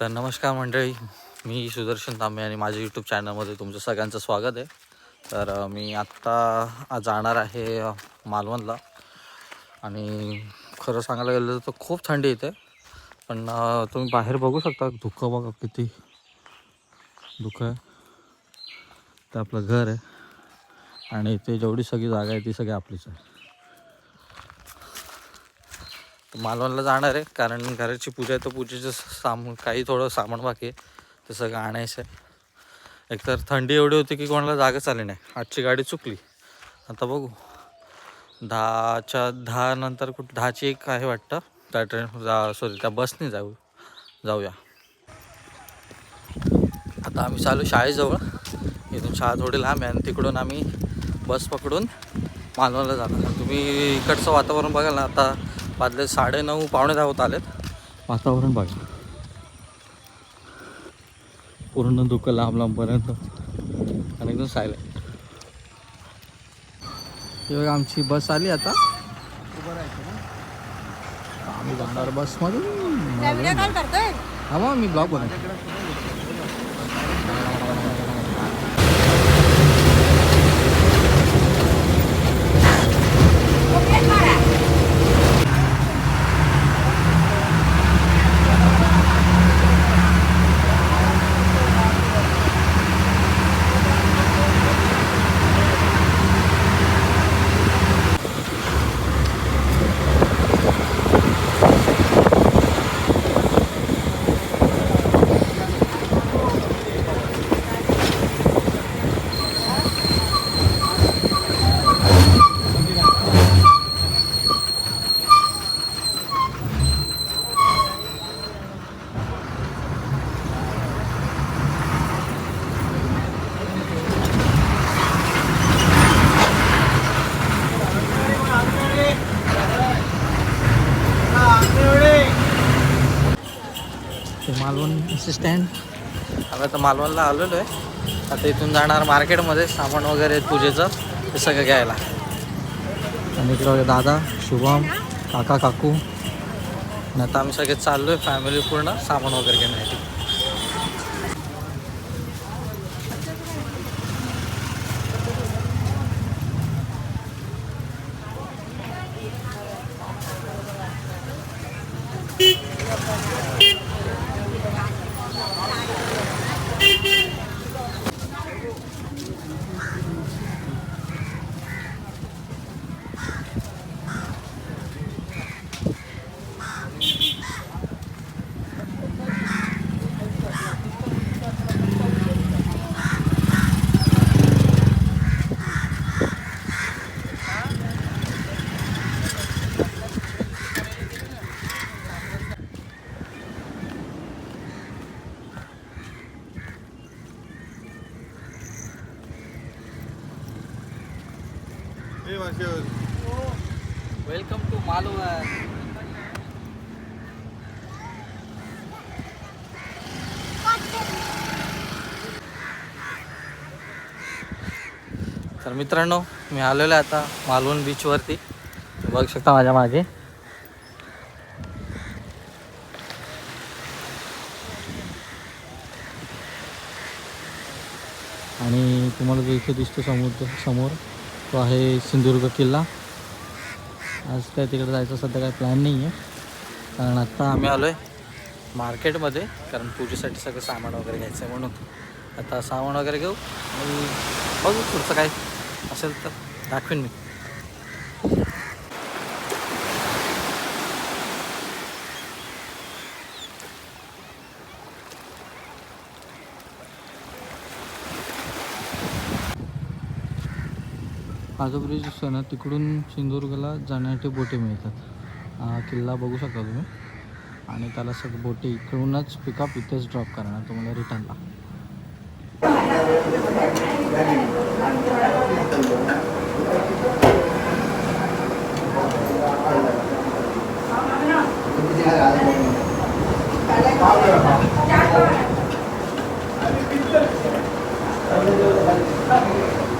तर नमस्कार मंडळी मी सुदर्शन तांबे आणि माझ्या यूट्यूब चॅनलमध्ये तुमचं सगळ्यांचं स्वागत आहे. तर मी आत्ता आज जाणार आहे मालवणला. आणि खरं सांगायला गेलं तर खूप थंडी येते पण तुम्ही बाहेर बघू शकता धुकं बघा किती धुकं आहे. ते आपलं घर आहे. आणि इथे जेवढी सगळी जागा आहे ती सगळी आपलीच आहे तर मालवणला जाणार आहे कारण घराची पूजा आहे तर पूजेचं सामान काही थोडं सामान बाकी आहे. ते सगळं आणायचं आहे. एकतर थंडी एवढी होती की कोणाला जागाच आली नाही. आजची गाडी चुकली. आता बघू. दहाच्या दहा नंतर कुठं दहाची एक आहे वाटतं. त्या ट्रेन जा सॉरी त्या बसने जाऊ जाऊया. आता आम्ही चालू शाळेजवळ. इथून शाळा थोडी लांब आहे आणि तिकडून आम्ही बस पकडून मालवणला जाणार. तुम्ही इकडचं वातावरण बघाल ना आता वाजले साडे नऊ पावणे दहा होत आलेत. वातावरण बघा. पूर्ण धुकं लांब लांबपर्यंत आणि एकदम सायलेंट ही बघा आमची बस आली आता. आम्ही जाणार बसमधून. व्हिडिओ कॉल करतोय. हा मग मी ब्लॉग बनवतो. ते मालवण स्टँड आम्ही आता मालवणला आलेलो आहे. आता इथून जाणार मार्केटमध्ये सामान वगैरे पूजेचं ते सगळं घ्यायला. आणि इकडं दादा शुभम काका काकू. आणि आता आम्ही सगळे चाललो आहे फॅमिली पूर्ण सामान वगैरे घेण्यासाठी. Hey, my shoes. Welcome to Malvan तर मित्रांनो मी आलेलो आहे आता मालवण बीचवरती बघू शकता माझ्या मागे. आणि तुम्हाला जो इथे दिसतो समुद्र समोर तो आहे सिंधुदुर्ग किल्ला. आज काय तिकडे जायचं सध्या काय प्लॅन नाही आहे कारण आत्ता आम्ही आलो आहे मार्केटमध्ये कारण पूजेसाठी सगळं सामान वगैरे घ्यायचं आहे म्हणून. आता सामान वगैरे घेऊ आणि बघू पुढचं काय असेल तर दाखवीन मी. हा जो ब्रिज दिसतो ना तिकडून सिंधुदुर्गला जाण्यासाठी बोटे मिळतात. किल्ला बघू शकता तुम्ही. आणि त्याला सग बोटे इकडूनच पिकअप इथेच ड्रॉप करणार तुम्हाला रिटर्नला Thank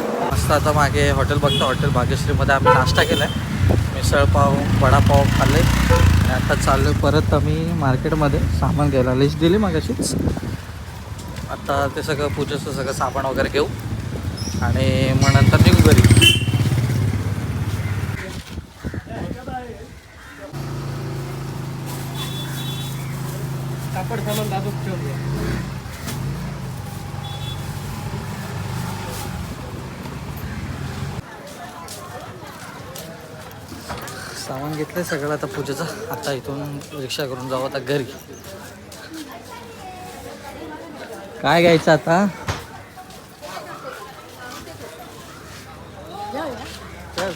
वाजता आता मागे हॉटेल बघतो हॉटेल भाग्यश्रीमध्ये आम्ही नाश्ता केला आहे मिसळपाव वडापाव खाल्ले. आणि आता चाललो परत आम्ही मार्केटमध्ये सामान घ्यायला. लिस्ट दिली मागाशीच आता ते सगळं पूजेचं सगळं सामान वगैरे घेऊ. आणि मग नंतर निघू घरी. कापड सामान दाबून ठेवूया सामान घेतलं सगळं. आता पूजेचं. आता इथून रिक्षा करून जाऊ. आता घरी. काय घ्यायचं आता? चल.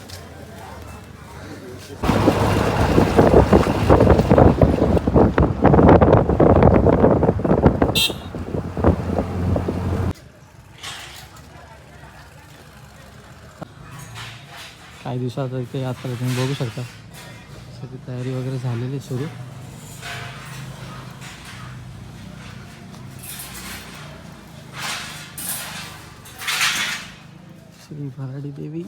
काही दिवसात इथे यात्रा तुम्ही बघू शकता. सगळी तयारी वगैरे झालेली सुरू. श्री भराडी देवी.